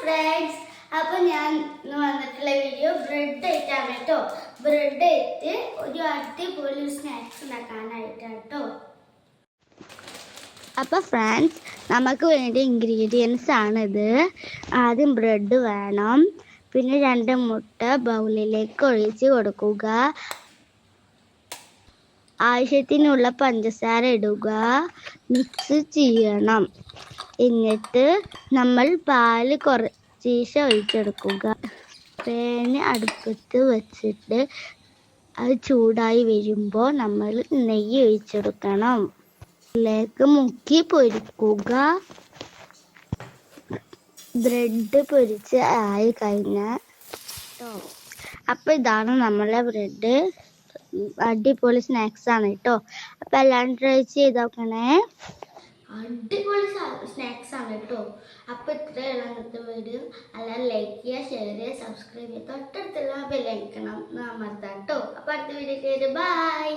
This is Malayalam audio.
ഫ്രണ്ട്സ് അപ്പൊ ഞാൻ ഇന്ന് വന്നിട്ടുള്ള വീഡിയോ ബ്രെഡ് ആയിട്ടാണ് കേട്ടോ ബ്രെഡ് ആയിട്ട് ഒരു അടിപൊളി സ്നാക്സ് ഉണ്ടാക്കാനായിട്ടാണ് കേട്ടോ അപ്പോൾ ഫ്രണ്ട്സ് നമുക്ക് വേണ്ട ഇൻഗ്രീഡിയൻസ് ആണിത് ആദ്യം ബ്രെഡ് വേണം. പിന്നെ രണ്ട് മുട്ട ബൗളിലേക്ക് ഒഴിച്ച് കൊടുക്കുക. ആവശ്യത്തിനുള്ള പഞ്ചസാര ഇടുക. മിക്സ് ചെയ്യണം. എന്നിട്ട് നമ്മൾ പാൽ കുറച്ചീശ ഒഴിച്ചെടുക്കുക. പേന അടുപ്പത്ത് വെച്ചിട്ട് അത് ചൂടായി വരുമ്പോൾ നമ്മൾ നെയ്യ് ഒഴിച്ചെടുക്കണം. ഇതിലേക്ക് മുക്കി പൊരിക്കുക. ബ്രെഡ് പൊരിച്ച് ആയി കഴിഞ്ഞാൽ അപ്പോൾ ഇതാണ് നമ്മളെ ബ്രെഡ്. അടിപൊളി സ്നാക്സ് ആണ് കേട്ടോ അപ്പം എല്ലാവരും ട്രൈ ചെയ്ത് നോക്കണേ. അടിപൊളി സ്നാക്സ് ആണ് കേട്ടോ അപ്പോൾ ഇത്രയുള്ള അങ്ങനത്തെ വീഡിയോ. അല്ലാതെ ലൈക്ക് ചെയ്യുക ഷെയർ ചെയ്യുക സബ്സ്ക്രൈബ് ചെയ്യുക. തൊട്ടടുത്തുള്ള ബെല്ലൈക്കണം അമർത്താം കേട്ടോ അപ്പോൾ അടുത്ത വീഡിയോ ബൈ